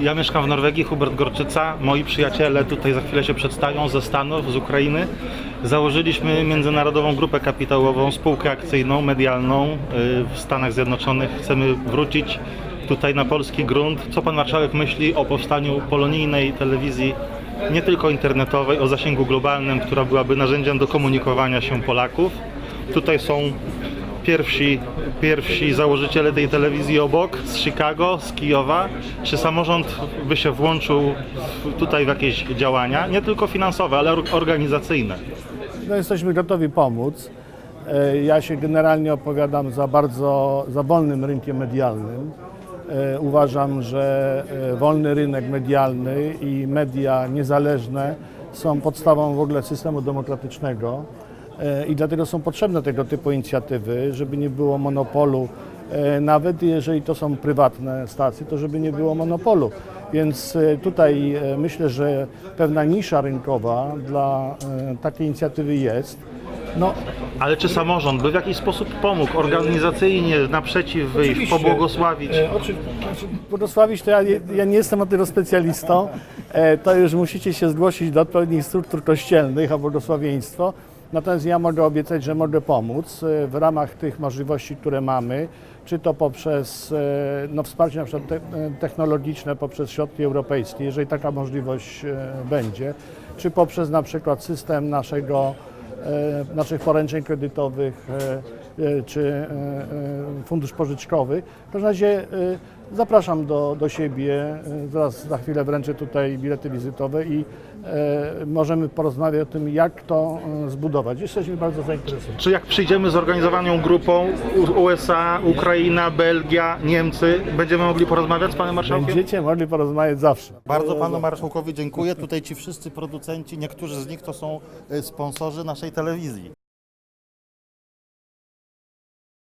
Ja mieszkam w Norwegii, Hubert Gorczyca. Moi przyjaciele tutaj za chwilę się przedstawią ze Stanów, z Ukrainy. Założyliśmy międzynarodową grupę kapitałową, spółkę akcyjną, medialną y, w Stanach Zjednoczonych. Chcemy wrócić tutaj na polski grunt. Co pan marszałek myśli o powstaniu polonijnej telewizji, nie tylko internetowej, o zasięgu globalnym, która byłaby narzędziem do komunikowania się Polaków? Tutaj są pierwsi, pierwsi założyciele tej telewizji obok z Chicago, z Kijowa. Czy samorząd by się włączył w, tutaj w jakieś działania, nie tylko finansowe, ale or- organizacyjne? No, jesteśmy gotowi pomóc. E, Ja się generalnie opowiadam za bardzo za wolnym rynkiem medialnym. E, Uważam, że e, wolny rynek medialny i media niezależne są podstawą w ogóle systemu demokratycznego i dlatego są potrzebne tego typu inicjatywy, żeby nie było monopolu, E, nawet jeżeli to są prywatne stacje, to żeby nie było monopolu. Więc e, tutaj e, myślę, że pewna nisza rynkowa dla e, takiej inicjatywy jest. No, Ale czy samorząd by w jakiś sposób pomógł organizacyjnie naprzeciw wyjść, Oczywiście. pobłogosławić? E, znaczy, błogosławić to ja, nie- ja nie jestem od tego specjalistą. E, to już musicie się zgłosić do odpowiednich struktur kościelnych o błogosławieństwo. Natomiast ja mogę obiecać, że mogę pomóc e, w ramach tych możliwości, które mamy, czy to poprzez e, no, wsparcie na przykład e, technologiczne, poprzez środki europejskie, jeżeli taka możliwość będzie, czy poprzez na przykład system naszego naszych poręczeń kredytowych czy fundusz pożyczkowy. W każdym razie zapraszam do, do siebie, zaraz za chwilę wręczę tutaj bilety wizytowe i możemy porozmawiać o tym, jak to e, zbudować. Jesteśmy bardzo zainteresowani. Czy jak przyjdziemy zorganizowaną grupą USA, Ukraina, Belgia, Niemcy, będziemy mogli porozmawiać z panem marszałkiem? Będziecie mogli porozmawiać zawsze. Bardzo panu marszałkowi dziękuję. Tutaj ci wszyscy producenci, niektórzy z nich to są y, sponsorzy naszej telewizji.